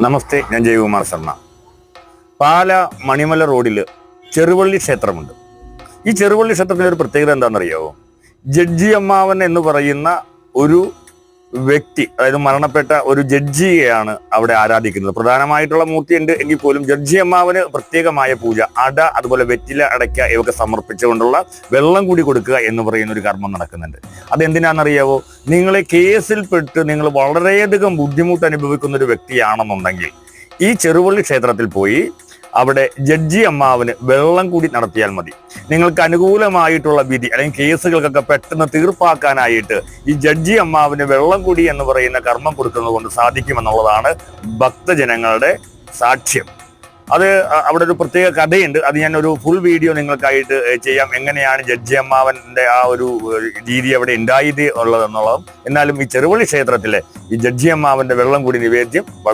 നമസ്തേ ഞാൻ ജയകുമാർ ശർമ്മ. പാല മണിമല റോഡിൽ ചെറുവള്ളി ക്ഷേത്രമുണ്ട്. ഈ ചെറുവള്ളി ക്ഷേത്രത്തിന്റെ ഒരു പ്രത്യേകത എന്താണെന്നറിയാവോ? ജഡ്ജി അമ്മാവൻ എന്ന് പറയുന്ന ഒരു വ്യക്തി അതായത് മരണപ്പെട്ട ഒരു ജഡ്ജിയെയാണ് അവിടെ ആരാധിക്കുന്നത്. പ്രധാനമായിട്ടുള്ള മൂർത്തി ഉണ്ട് എങ്കിൽ പോലും ജഡ്ജി അമ്മാവന് പ്രത്യേകമായ പൂജ അട അതുപോലെ വെറ്റില അടയ്ക്ക ഇവക്ക് സമർപ്പിച്ചുകൊണ്ടുള്ള വെള്ളം കൂടി കൊടുക്കുക എന്ന് പറയുന്ന ഒരു കർമ്മം നടക്കുന്നുണ്ട്. അതെന്തിനാണെന്നറിയാവോ? നിങ്ങളെ കേസിൽപ്പെട്ട് നിങ്ങൾ വളരെയധികം ബുദ്ധിമുട്ട് അനുഭവിക്കുന്ന ഒരു വ്യക്തിയാണെന്നുണ്ടെങ്കിൽ ഈ ചെറുവള്ളി ക്ഷേത്രത്തിൽ പോയി അവിടെ ജഡ്ജി അമ്മാവിന് വെള്ളം കൂടി നടത്തിയാൽ മതി. നിങ്ങൾക്ക് അനുകൂലമായിട്ടുള്ള വിധി അല്ലെങ്കിൽ കേസുകൾക്കൊക്കെ പെട്ടെന്ന് തീർപ്പാക്കാനായിട്ട് ഈ ജഡ്ജി അമ്മാവിന് വെള്ളം കൂടി എന്ന് പറയുന്ന കർമ്മം കൊടുക്കുന്നത് കൊണ്ട് സാധിക്കുമെന്നുള്ളതാണ് ഭക്തജനങ്ങളുടെ സാക്ഷ്യം. അത് അവിടെ ഒരു പ്രത്യേക കഥയുണ്ട്. അത് ഞാൻ ഒരു ഫുൾ വീഡിയോ നിങ്ങൾക്കായിട്ട് ചെയ്യാം. എങ്ങനെയാണ് ജഡ്ജി അമ്മാവന്റെ ആ ഒരു രീതി അവിടെ ഉണ്ടായത് ഉള്ളതെന്നുള്ളതും. എന്നാലും ഈ ചെറുവള്ളി ക്ഷേത്രത്തിലെ ഈ ജഡ്ജി അമ്മാവന്റെ വെള്ളം കൂടി നിവേദ്യം